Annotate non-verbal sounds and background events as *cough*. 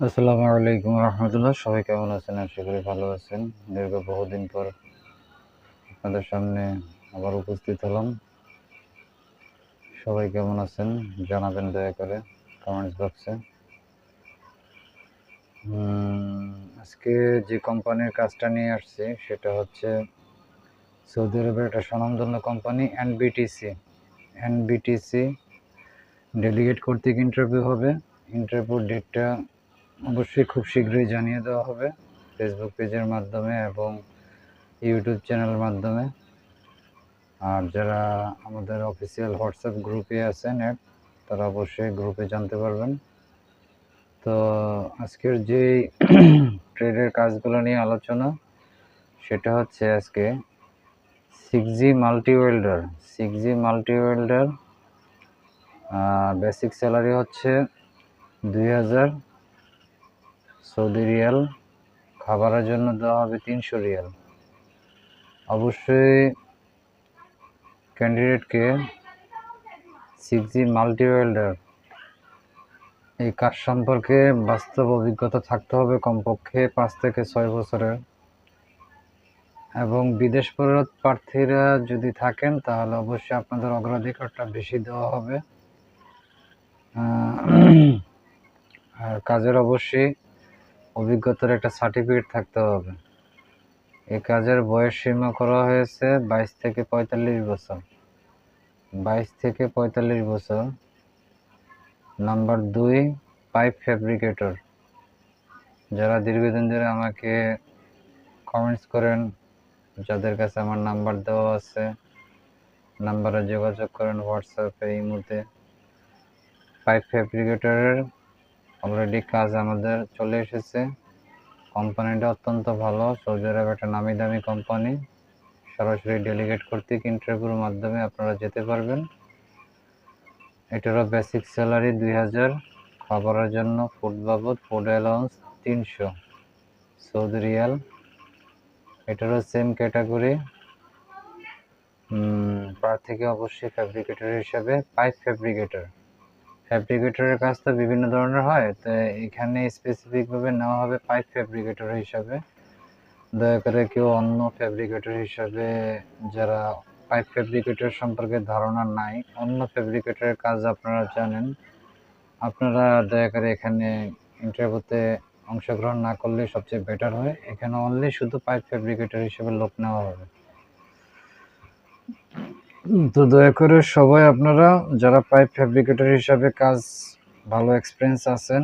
আসসালামু আলাইকুম রহমতুল্লাহ। সবাই কেমন আছেন? আশা করি ভালো আছেন। দীর্ঘ বহুদিন পর আপনাদের সামনে আবার উপস্থিত হলাম। সবাই কেমন আছেন? জানাবেন দয়া করে কমেন্টস বক্সে আজকে যে কোম্পানির কাজটা নিয়ে আসছি, সেটা হচ্ছে সৌদি আরবের একটা স্বনামধন্য কোম্পানি এনবিটিসি এনবিটিসি ডেলিগেট কর্তৃক ইন্টারভিউ হবে। ইন্টারভিউ ডেটটা অবশ্যই খুব শীঘ্রই জানিয়ে দেওয়া হবে ফেসবুক পেজের মাধ্যমে এবং ইউটিউব চ্যানেলের মাধ্যমে। আর যারা আমাদের অফিসিয়াল হোয়াটসঅ্যাপ গ্রুপে আছেন অ্যাড তারা অবশ্যই গ্রুপে জানতে পারবেন। তো আজকের যে ট্রেডের *clears throat* কাজগুলো নিয়ে আলোচনা, সেটা হচ্ছে আজকে six G multi welder six G multi welder basic salary হচ্ছে দুই হাজার সৌদি রিয়াল খাবারের জন্য দেওয়া হবে তিনশো রিয়াল। অবশ্যই ক্যান্ডিডেটকে সিক্স জি মাল্টি ওয়েল্ডার এই কাজ সম্পর্কে বাস্তব অভিজ্ঞতা থাকতে হবে কমপক্ষে পাঁচ থেকে ছয় বছরের। এবং বিদেশ ফেরত প্রার্থীরা যদি থাকেন, তাহলে অবশ্যই আপনাদের অগ্রাধিকারটা বেশি দেওয়া হবে। আর কাজের অবশ্যই অভিজ্ঞতার একটা সার্টিফিকেট থাকতে হবে। এই কাজের বয়স সীমা করা হয়েছে বাইশ থেকে পঁয়তাল্লিশ বছর। বাইশ থেকে পঁয়তাল্লিশ বছর। নাম্বার দুই, পাইপ ফ্যাব্রিকেটর যারা দীর্ঘদিন ধরে আমাকে কমেন্টস করেন, যাদের কাছে আমার নাম্বার দেওয়া আছে, নাম্বারে যোগাযোগ করেন হোয়াটসঅ্যাপে এই মুহূর্তে। পাইপ ফ্যাব্রিকেটরের অলরেডি কাজ আমাদের চলে এসেছে। কোম্পানিটা অত্যন্ত ভালো সৌদি আরব একটা নামি দামি কোম্পানি সরাসরি ডেলিগেট কর্তৃক ইন্টারভিউর মাধ্যমে আপনারা যেতে পারবেন। এটারও বেসিক স্যালারি দুই হাজার। খাবারের জন্য ফুড বাবদ ফুড অ্যালাউন্স তিনশো। সৌদি রিয়াল এটারও সেম ক্যাটাগরি প্রার্থীকে অবশ্যই ফ্যাব্রিকেটর হিসাবে, পাইপ ফ্যাব্রিকেটর ফ্যাব্রিকেটরের কাজ তো বিভিন্ন ধরনের হয়, তো এখানে স্পেসিফিকভাবে নেওয়া হবে পাইপ ফ্যাব্রিকেটর হিসাবে। দয়া করে কেউ অন্য ফ্যাব্রিকেটর হিসাবে যারা পাইপ ফ্যাব্রিকেটর সম্পর্কে ধারণা নাই, অন্য ফ্যাব্রিকেটরের কাজ আপনারা জানেন। আপনারা দয়া করে এখানে ইন্টারভিউতে অংশগ্রহণ না করলে সবচেয়ে বেটার হয়। এখানে অনলি শুধু পাইপ ফ্যাব্রিকেটর হিসেবে লোক নেওয়া হবে। তো দয়া করে সবাই আপনারা যারা পাইপ ফ্যাব্রিকেটর হিসাবে কাজ ভালো এক্সপিরিয়েন্স আছেন